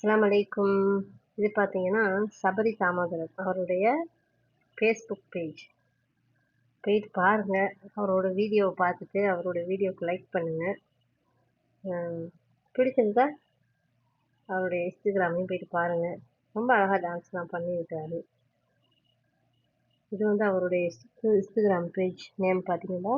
அஸ்லாம் அலைக்கும். இது பார்த்தீங்கன்னா சபரி தாமோதரன் அவருடைய ஃபேஸ்புக் பேஜ் போயிட்டு பாருங்கள் அவரோட வீடியோவை பார்த்துட்டு அவரோட வீடியோவுக்கு லைக் பண்ணுங்கள் பிடிச்சிருந்தா அவருடைய இன்ஸ்டாகிராமையும் போயிட்டு பாருங்கள் ரொம்ப அழகாக டான்ஸ்லாம் பண்ணியிருக்காரு. இது வந்து அவருடைய இன்ஸ்டாகிராம் பேஜ் நேம் பார்த்தீங்கன்னா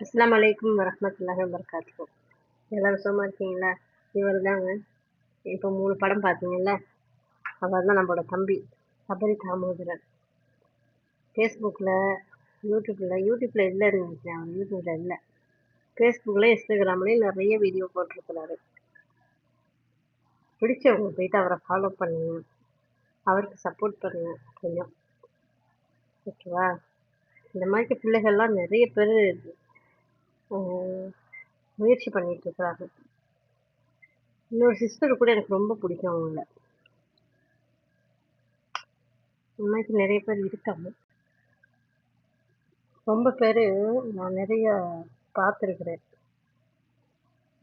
அஸ்லாம் அலைக்கும் வரமத்துல்லாஹி வரகாத்துக்கும் எல்லோரும் சும்மா இருக்கீங்களா? இவர் தாங்க. இப்போ மூணு படம் பார்த்தீங்கல்ல அவர் தான் நம்மளோட தம்பி. சபரி தாமோதரன். ஃபேஸ்புக்கில் யூடியூப்பில் யூடியூப்பில் இல்லை இருந்துச்சு அவர் யூடியூப்பில் இல்லை. ஃபேஸ்புக்கில் இன்ஸ்டாகிராம்லேயும் நிறைய வீடியோ போட்டிருக்கிறாரு. பிடிச்சவங்க போயிட்டு அவரை ஃபாலோ பண்ணுங்க. அவருக்கு சப்போர்ட் பண்ணுங்க. கொஞ்சம். ஓகேவா இந்த மாதிரி பிள்ளைகள்லாம் நிறைய பேர் முயற்சி பண்ணிட்டு இருக்கிறாங்க இன்னொரு சிஸ்டர் கூட எனக்கு ரொம்ப பிடிக்கும் அவங்கள. இந்த நிறைய பேர் இருக்காங்க. ரொம்ப பேர் நான் நிறைய பார்த்துருக்குறேன்.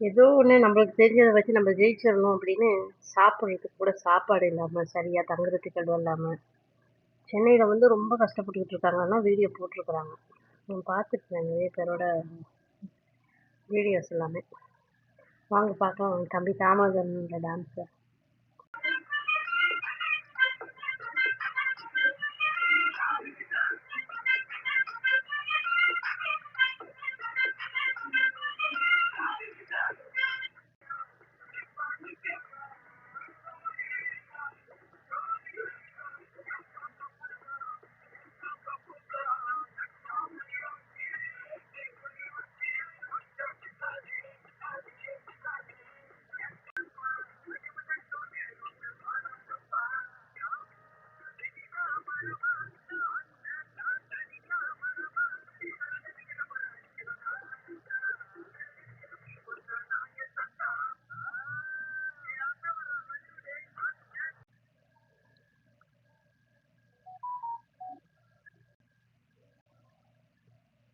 ஏதோ ஒன்று நம்மளுக்கு தெரிஞ்சதை வச்சு நம்ம ஜெயிச்சிடணும் அப்படின்னு சாப்பிட்றதுக்கு கூட சாப்பாடு இல்லாமல் சரியாக தங்குறதுக்கு இடம் இல்லாமல் சென்னையில் வந்து ரொம்ப கஷ்டப்பட்டுக்கிட்டு இருக்காங்கன்னா வீடியோ போட்டிருக்குறாங்க. நான் பார்த்துருக்கேன் நிறைய பேரோட வீடியோஸ் எல்லாமே. வாங்க பார்க்கலாம். தம்பி தாமோதரனோட டான்ஸை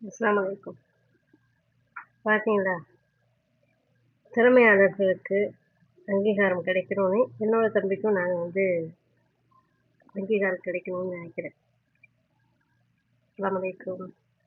அஸ்லாம் பார்த்தீங்களா திறமையாளர்களுக்கு அங்கீகாரம் கிடைக்கணும்னு என்னோட தம்பிக்கும் நாங்கள் வந்து அங்கீகாரம் கிடைக்கணும்னு நினைக்கிறேன். அஸ்லாம் வலைக்கம்